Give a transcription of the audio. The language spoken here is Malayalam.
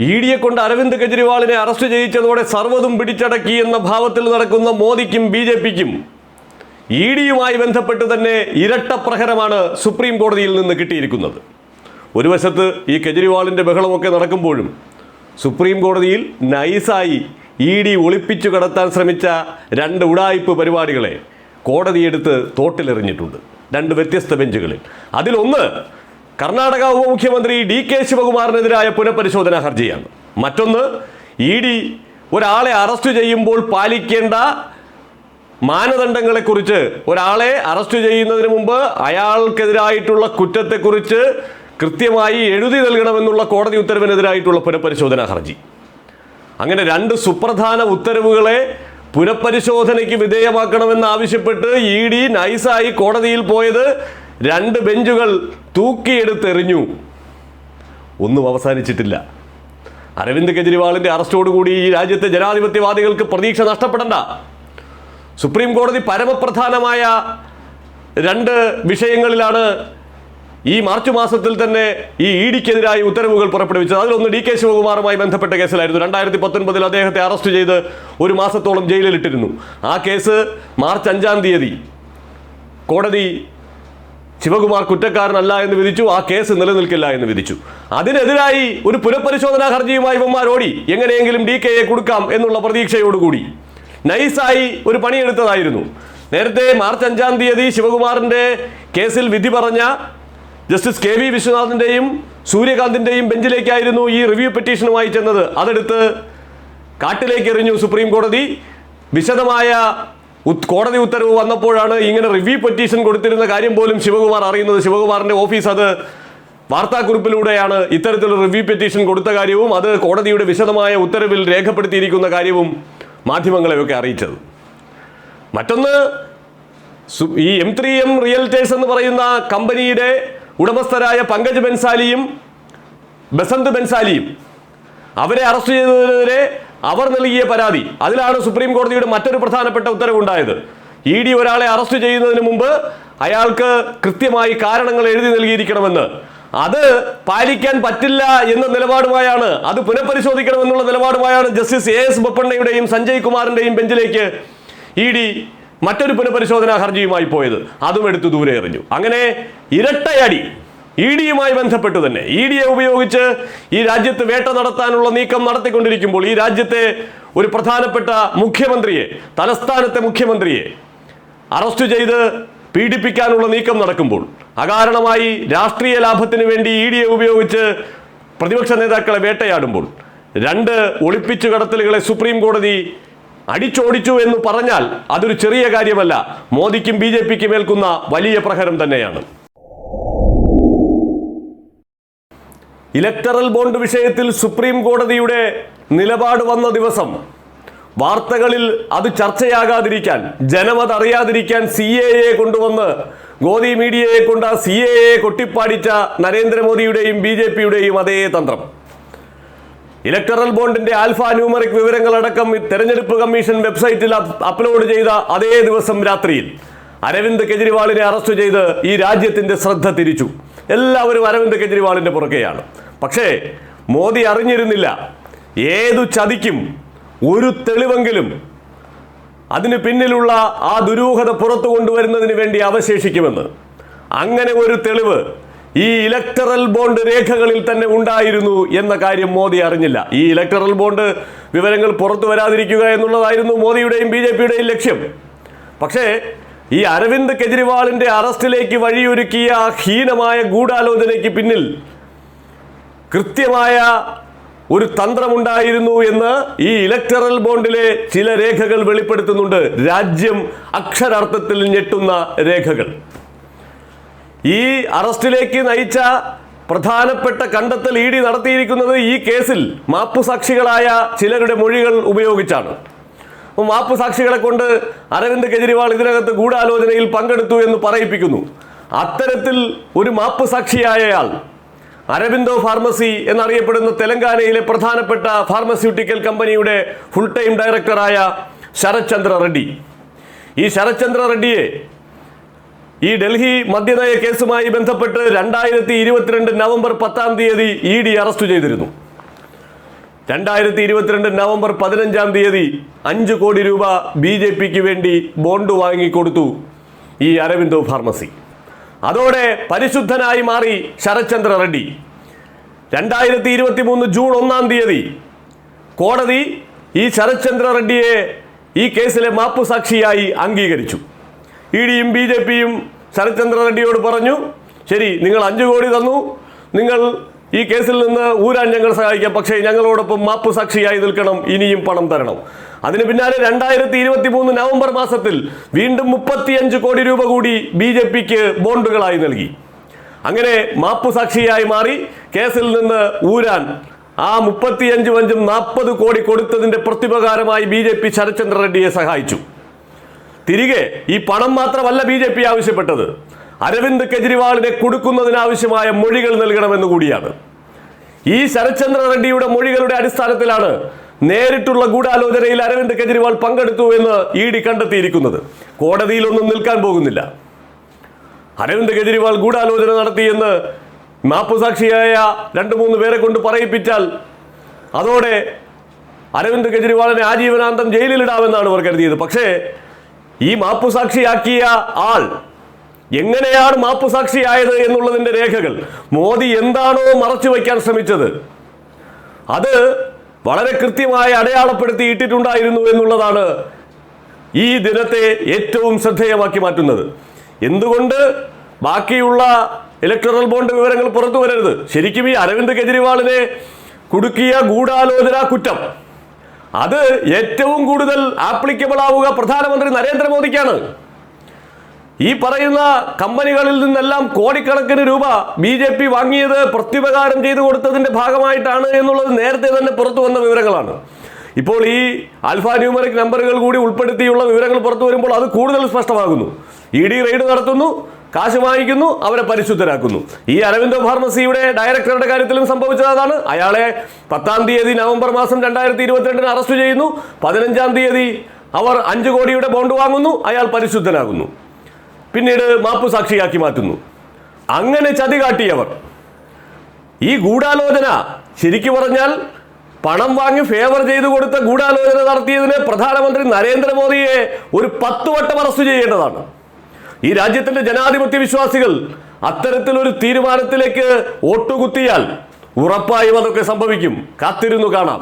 ഇ ഡിയെ കൊണ്ട് അരവിന്ദ് കെജ്രിവാളിനെ അറസ്റ്റ് ചെയ്യിച്ചതോടെ സർവതും പിടിച്ചടക്കി എന്ന ഭാവത്തിൽ നടക്കുന്ന മോദിക്കും ബി ജെ പിക്കും ഇ ഡിയുമായി ബന്ധപ്പെട്ട് തന്നെ ഇരട്ട പ്രഹരമാണ് സുപ്രീം കോടതിയിൽ നിന്ന് കിട്ടിയിരിക്കുന്നത്. ഒരു വശത്ത് ഈ കെജ്രിവാളിന്റെ ബഹളമൊക്കെ നടക്കുമ്പോഴും സുപ്രീം കോടതിയിൽ നൈസായി ഇ ഡി ഒളിപ്പിച്ചു കടത്താൻ ശ്രമിച്ച രണ്ട് ഉടായിപ്പ് പരിപാടികളെ കോടതിയെടുത്ത് തോട്ടിലെറിഞ്ഞിട്ടുണ്ട്. രണ്ട് വ്യത്യസ്ത ബെഞ്ചുകളിൽ. അതിലൊന്ന് കർണാടക ഉപമുഖ്യമന്ത്രി ഡി കെ ശിവകുമാറിനെതിരായ പുനഃപരിശോധനാ ഹർജിയാണ്. മറ്റൊന്ന് ഇ ഡി ഒരാളെ അറസ്റ്റ് ചെയ്യുമ്പോൾ പാലിക്കേണ്ട മാനദണ്ഡങ്ങളെക്കുറിച്ച് ഒരാളെ അറസ്റ്റ് ചെയ്യുന്നതിന് മുമ്പ് അയാൾക്കെതിരായിട്ടുള്ള കുറ്റത്തെക്കുറിച്ച് കൃത്യമായി എഴുതി നൽകണമെന്നുള്ള കോടതി ഉത്തരവിനെതിരായിട്ടുള്ള പുനഃപരിശോധനാ ഹർജി. അങ്ങനെ രണ്ട് സുപ്രധാന ഉത്തരവുകളെ പുനഃപരിശോധനയ്ക്ക് വിധേയമാക്കണമെന്ന് ആവശ്യപ്പെട്ട് ഇ ഡി നൈസായി കോടതിയിൽ പോയത് രണ്ട് ബെഞ്ചുകൾ തൂക്കിയെടുത്തെറിഞ്ഞു. ഒന്നും അവസാനിച്ചിട്ടില്ല. അരവിന്ദ് കെജ്രിവാളിന്റെ അറസ്റ്റോടുകൂടി ഈ രാജ്യത്തെ ജനാധിപത്യവാദികൾക്ക് പ്രതീക്ഷ നഷ്ടപ്പെടണ്ട. സുപ്രീം കോടതി പരമപ്രധാനമായ രണ്ട് വിഷയങ്ങളിലാണ് ഈ മാർച്ച് മാസത്തിൽ തന്നെ ഈ ഇ ഡിക്കെതിരായി ഉത്തരവുകൾ പുറപ്പെടുവിച്ചത്. അതിലൊന്ന് ഡി കെ ശിവകുമാറുമായി ബന്ധപ്പെട്ട കേസിലായിരുന്നു. രണ്ടായിരത്തി പത്തൊൻപതിൽ അദ്ദേഹത്തെ അറസ്റ്റ് ചെയ്ത് ഒരു മാസത്തോളം ജയിലിലിട്ടിരുന്നു. ആ കേസ് മാർച്ച് അഞ്ചാം തീയതി കോടതി ശിവകുമാർ കുറ്റക്കാരനല്ല എന്ന് വിധിച്ചു ആ കേസ് നിലനിൽക്കില്ല എന്ന് വിധിച്ചു. അതിനെതിരായി ഒരു പുനഃപരിശോധനാ ഹർജിയുമായി ഇവന്മാരോടി എങ്ങനെയെങ്കിലും ഡി കെയെ കൊടുക്കാം എന്നുള്ള പ്രതീക്ഷയോടുകൂടി. നൈസായി ഒരു പണിയെടുത്തതായിരുന്നു. നേരത്തെ മാർച്ച് അഞ്ചാം തീയതി ശിവകുമാറിന്റെ കേസിൽ വിധി പറഞ്ഞ ജസ്റ്റിസ് കെ വി വിശ്വനാഥിന്റെയും സൂര്യകാന്തിന്റെയും ബെഞ്ചിലേക്കായിരുന്നു ഈ റിവ്യൂ പെറ്റീഷനുമായി ചെന്നത്. അതെടുത്ത് കാട്ടിലേക്ക് എറിഞ്ഞു സുപ്രീം കോടതി. വിശദമായ കോടതി ഉത്തരവ് വന്നപ്പോഴാണ് ഇങ്ങനെ റിവ്യൂ പെറ്റീഷൻ കൊടുത്തിരുന്ന കാര്യം പോലും ശിവകുമാർ അറിയുന്നത്. ശിവകുമാറിന്റെ ഓഫീസ് അത് വാർത്താക്കുറിപ്പിലൂടെയാണ് ഇത്തരത്തിലുള്ള റിവ്യൂ പെറ്റീഷൻ കൊടുത്ത കാര്യവും അത് കോടതിയുടെ വിശദമായ ഉത്തരവിൽ രേഖപ്പെടുത്തിയിരിക്കുന്ന കാര്യവും മാധ്യമങ്ങളെയൊക്കെ അറിയിച്ചത്. മറ്റൊന്ന് ഈ എം ത്രീ എം റിയൽറ്റേഴ്സ് എന്ന് പറയുന്ന കമ്പനിയുടെ ഉടമസ്ഥരായ പങ്കജ് ബെൻസാലിയും ബസന്ത് ബെൻസാലിയും അവരെ അറസ്റ്റ് ചെയ്തതിനെതിരെ അവർ നൽകിയ പരാതി. അതിലാണ് സുപ്രീം കോടതിയുടെ മറ്റൊരു പ്രധാനപ്പെട്ട ഉത്തരവുണ്ടായത്. ഇ ഡി ഒരാളെ അറസ്റ്റ് ചെയ്യുന്നതിന് മുമ്പ് അയാൾക്ക് കൃത്യമായി കാരണങ്ങൾ എഴുതി നൽകിയിരിക്കണമെന്ന്. അത് പാലിക്കാൻ പറ്റില്ല എന്ന നിലപാടുമായാണ് അത് പുനഃപരിശോധിക്കണമെന്നുള്ള നിലപാടുമായാണ് ജസ്റ്റിസ് എ എസ് ബൊപ്പണ്ണയുടെയും സഞ്ജയ് കുമാറിന്റെയും ബെഞ്ചിലേക്ക് ഇ ഡി മറ്റൊരു പുനഃപരിശോധനാ ഹർജിയുമായി പോയത്. അതും എടുത്തു ദൂരെ എറിഞ്ഞു. അങ്ങനെ ഇരട്ടയടി ഇ ഡിയുമായി ബന്ധപ്പെട്ട് തന്നെ. ഇ ഡിയെ ഉപയോഗിച്ച് ഈ രാജ്യത്ത് വേട്ട നടത്താനുള്ള നീക്കം നടത്തിക്കൊണ്ടിരിക്കുമ്പോൾ ഈ രാജ്യത്തെ ഒരു പ്രധാനപ്പെട്ട മുഖ്യമന്ത്രിയെ തലസ്ഥാനത്തെ മുഖ്യമന്ത്രിയെ അറസ്റ്റ് ചെയ്ത് പീഡിപ്പിക്കാനുള്ള നീക്കം നടക്കുമ്പോൾ അകാരണമായി രാഷ്ട്രീയ ലാഭത്തിന് വേണ്ടി ഇ ഡിയെ ഉപയോഗിച്ച് പ്രതിപക്ഷ നേതാക്കളെ വേട്ടയാടുമ്പോൾ രണ്ട് ഒളിപ്പിച്ചു കടത്തലുകളെ സുപ്രീം കോടതി അടിച്ചോടിച്ചു എന്ന് പറഞ്ഞാൽ അതൊരു ചെറിയ കാര്യമല്ല. മോദിക്കും ബി ജെ പിക്കും ഏൽക്കുന്ന വലിയ പ്രഹരം തന്നെയാണ്. ഇലക്ടറൽ ബോണ്ട് വിഷയത്തിൽ സുപ്രീം കോടതിയുടെ നിലപാട് വന്ന ദിവസം വാർത്തകളിൽ അത് ചർച്ചയാകാതിരിക്കാൻ ജനമത് അറിയാതിരിക്കാൻ സി എ എ കൊണ്ടുവന്ന് ഗോദി മീഡിയയെ കൊണ്ട് ആ സി എ എ കൊട്ടിപ്പാടിച്ച നരേന്ദ്രമോദിയുടെയും ബി ജെ പിയുടെയും അതേ തന്ത്രം. ഇലക്ടറൽ ബോണ്ടിന്റെ ആൽഫ ന്യൂമറിക് വിവരങ്ങളടക്കം തെരഞ്ഞെടുപ്പ് കമ്മീഷൻ വെബ്സൈറ്റിൽ അപ്ലോഡ് ചെയ്ത അതേ ദിവസം രാത്രിയിൽ അരവിന്ദ് കെജ്രിവാളിനെ അറസ്റ്റ് ചെയ്ത് ഈ രാജ്യത്തിന്റെ ശ്രദ്ധ തിരിച്ചു. എല്ലാവരും അരവിന്ദ് കെജ്രിവാളിന്റെ പുറകെയാണ്. പക്ഷേ മോദി അറിഞ്ഞിരുന്നില്ല ഏതു ചതിക്കും ഒരു തെളിവെങ്കിലും അതിന് പിന്നിലുള്ള ആ ദുരൂഹത പുറത്തു കൊണ്ടുവരുന്നതിന് വേണ്ടി അവശേഷിക്കുമെന്ന്. അങ്ങനെ ഒരു തെളിവ് ഈ ഇലക്ടറൽ ബോണ്ട് രേഖകളിൽ തന്നെ ഉണ്ടായിരുന്നു എന്ന കാര്യം മോദി അറിഞ്ഞില്ല. ഈ ഇലക്ടറൽ ബോണ്ട് വിവരങ്ങൾ പുറത്തു വരാതിരിക്കുക എന്നുള്ളതായിരുന്നു മോദിയുടെയും ബി ലക്ഷ്യം. പക്ഷേ ഈ അരവിന്ദ് കെജ്രിവാളിന്റെ അറസ്റ്റിലേക്ക് വഴിയൊരുക്കിയ ഹീനമായ ഗൂഢാലോചനയ്ക്ക് പിന്നിൽ കൃത്യമായ ഒരു തന്ത്രമുണ്ടായിരുന്നു എന്ന് ഈ ഇലക്ടറൽ ബോണ്ടിലെ ചില രേഖകൾ വെളിപ്പെടുത്തുന്നുണ്ട്. രാജ്യം അക്ഷരാർത്ഥത്തിൽ ഞെട്ടുന്ന രേഖകൾ. ഈ അറസ്റ്റിലേക്ക് നയിച്ച പ്രധാനപ്പെട്ട കണ്ടെത്തൽ ഇ ഡി നടത്തിയിരിക്കുന്നത് ഈ കേസിൽ മാപ്പുസാക്ഷികളായ ചിലരുടെ മൊഴികൾ ഉപയോഗിച്ചാണ്. അപ്പോൾ മാപ്പുസാക്ഷികളെ കൊണ്ട് അരവിന്ദ് കെജ്രിവാൾ ഇതിനകത്ത് ഗൂഢാലോചനയിൽ പങ്കെടുത്തു എന്ന് പറയിപ്പിക്കുന്നു. അത്തരത്തിൽ ഒരു മാപ്പ് സാക്ഷിയായയാൾ അരവിന്ദോ ഫാർമസി എന്നറിയപ്പെടുന്ന തെലങ്കാനയിലെ പ്രധാനപ്പെട്ട ഫാർമസ്യൂട്ടിക്കൽ കമ്പനിയുടെ ഫുൾ ടൈം ഡയറക്ടറായ ശരത് ചന്ദ്ര റെഡ്ഡി. ഈ ശരത് ചന്ദ്ര റെഡ്ഡിയെ ഈ ഡൽഹി മദ്യനയ കേസുമായി ബന്ധപ്പെട്ട് രണ്ടായിരത്തി ഇരുപത്തിരണ്ട് നവംബർ പത്താം തീയതി ഇ ഡി അറസ്റ്റ് ചെയ്തിരുന്നു. രണ്ടായിരത്തി ഇരുപത്തിരണ്ട് നവംബർ പതിനഞ്ചാം തീയതി അഞ്ച് കോടി രൂപ ബി ജെ പിക്ക് വേണ്ടി ബോണ്ട് വാങ്ങിക്കൊടുത്തു ഈ അരവിന്ദോ ഫാർമസി. അതോടെ പരിശുദ്ധനായി മാറി ശരത്ചന്ദ്ര റെഡ്ഡി. രണ്ടായിരത്തി ഇരുപത്തി മൂന്ന് ജൂൺ ഒന്നാം തീയതി കോടതി ഈ ശരത്ചന്ദ്ര റെഡ്ഡിയെ ഈ കേസിലെ മാപ്പുസാക്ഷിയായി അംഗീകരിച്ചു. ഇ ഡിയും ബി ജെ പിയും ശരത്ചന്ദ്ര റെഡ്ഡിയോട് പറഞ്ഞു ശരി നിങ്ങൾ അഞ്ചു കോടി തന്നു നിങ്ങൾ ഈ കേസിൽ നിന്ന് ഊരാൻ ഞങ്ങൾ സഹായിക്കാം. പക്ഷേ ഞങ്ങളോടൊപ്പം മാപ്പ് സാക്ഷിയായി നിൽക്കണം. ഇനിയും പണം തരണം. അതിന് പിന്നാലെ രണ്ടായിരത്തി ഇരുപത്തി മൂന്ന് നവംബർ മാസത്തിൽ വീണ്ടും മുപ്പത്തിയഞ്ച് കോടി രൂപ കൂടി ബി ജെ പിക്ക് ബോണ്ടുകളായി നൽകി. അങ്ങനെ മാപ്പ് സാക്ഷിയായി മാറി കേസിൽ നിന്ന് ഊരാൻ ആ മുപ്പത്തിയഞ്ച് വഞ്ചും നാൽപ്പത് കോടി കൊടുത്തതിന്റെ പ്രത്യുപകാരമായി ബി ജെ പി ശരത്ചന്ദ്ര റെഡ്ഡിയെ സഹായിച്ചു. തിരികെ ഈ പണം മാത്രമല്ല ബി ജെ പി ആവശ്യപ്പെട്ടത്. അരവിന്ദ് കെജ്രിവാളിനെ കൊടുക്കുന്നതിനാവശ്യമായ മൊഴികൾ നൽകണമെന്ന് കൂടിയാണ്. ഈ ശരത്ചന്ദ്ര റെഡ്ഡിയുടെ മൊഴികളുടെ അടിസ്ഥാനത്തിലാണ് നേരിട്ടുള്ള ഗൂഢാലോചനയിൽ അരവിന്ദ് കെജ്രിവാൾ പങ്കെടുത്തു എന്ന് ഇ ഡി കണ്ടെത്തിയിരിക്കുന്നത്. കോടതിയിലൊന്നും നിൽക്കാൻ പോകുന്നില്ല. അരവിന്ദ് കെജ്രിവാൾ ഗൂഢാലോചന നടത്തിയെന്ന് മാപ്പുസാക്ഷിയായ രണ്ട് മൂന്ന് പേരെ കൊണ്ട് പറയിപ്പിച്ചാൽ അതോടെ അരവിന്ദ് കെജ്രിവാളിനെ ആജീവനാന്തം ജയിലിലിടാമെന്നാണ് അവർ കരുതിയത്. പക്ഷേ ഈ മാപ്പുസാക്ഷിയാക്കിയ ആൾ എങ്ങനെയാണ് മാപ്പുസാക്ഷിയായത് എന്നുള്ളതിന്റെ രേഖകൾ മോദി എന്താണോ മറച്ചു വയ്ക്കാൻ ശ്രമിച്ചത്. അത് വളരെ കൃത്യമായി അടയാളപ്പെടുത്തി ഇട്ടിട്ടുണ്ടായിരുന്നു എന്നുള്ളതാണ് ഈ ദിനത്തെ ഏറ്റവും ശ്രദ്ധേയമാക്കി മാറ്റുന്നത്. എന്തുകൊണ്ട് ബാക്കിയുള്ള ഇലക്ട്രൽ ബോണ്ട് വിവരങ്ങൾ പുറത്തു വരരുത്? ശരിക്കും ഈ അരവിന്ദ് കെജ്രിവാളിനെ കുടുക്കിയ ഗൂഢാലോചന കുറ്റം. അത് ഏറ്റവും കൂടുതൽ ആപ്ലിക്കബിൾ ആവുക പ്രധാനമന്ത്രി നരേന്ദ്രമോദിക്കാണ്. ഈ പറയുന്ന കമ്പനികളിൽ നിന്നെല്ലാം കോടിക്കണക്കിന് രൂപ ബി ജെ പി വാങ്ങിയത് പ്രത്യുപകാരം ചെയ്തു കൊടുത്തതിന്റെ ഭാഗമായിട്ടാണ് എന്നുള്ളത് നേരത്തെ തന്നെ പുറത്തു വന്ന വിവരങ്ങളാണ്. ഇപ്പോൾ ഈ ആൽഫ ന്യൂമറിക് നമ്പറുകൾ കൂടി ഉൾപ്പെടുത്തിയുള്ള വിവരങ്ങൾ പുറത്തു വരുമ്പോൾ അത് കൂടുതൽ സ്പഷ്ടമാകുന്നു. ഇ ഡി റെയ്ഡ് നടത്തുന്നു കാശ് വാങ്ങിക്കുന്നു അവരെ പരിശുദ്ധരാക്കുന്നു. ഈ അരവിന്ദോ ഫാർമസിയുടെ ഡയറക്ടറുടെ കാര്യത്തിലും സംഭവിച്ചതാണ് അയാളെ പത്താം തീയതി നവംബർ മാസം രണ്ടായിരത്തി ഇരുപത്തിരണ്ടിന് അറസ്റ്റ് ചെയ്യുന്നു. പതിനഞ്ചാം തീയതി അവർ അഞ്ച് കോടിയുടെ ബോണ്ട് വാങ്ങുന്നു അയാൾ പരിശുദ്ധനാകുന്നു. പിന്നീട് മാപ്പു സാക്ഷിയാക്കി മാറ്റുന്നു. അങ്ങനെ ചതി കാട്ടിയവർ. ഈ ഗൂഢാലോചന ശരിക്കു പറഞ്ഞാൽ പണം വാങ്ങി ഫേവർ ചെയ്തു കൊടുത്ത ഗൂഢാലോചന നടത്തിയതിന് പ്രധാനമന്ത്രി നരേന്ദ്രമോദിയെ ഒരു പത്ത് വട്ടം അറസ്റ്റ് ചെയ്യേണ്ടതാണ്. ഈ രാജ്യത്തിന്റെ ജനാധിപത്യ വിശ്വാസികൾ അത്തരത്തിലൊരു തീരുമാനത്തിലേക്ക് ഓട്ടുകുത്തിയാൽ ഉറപ്പായും അതൊക്കെ സംഭവിക്കും. കാത്തിരുന്നു കാണാം.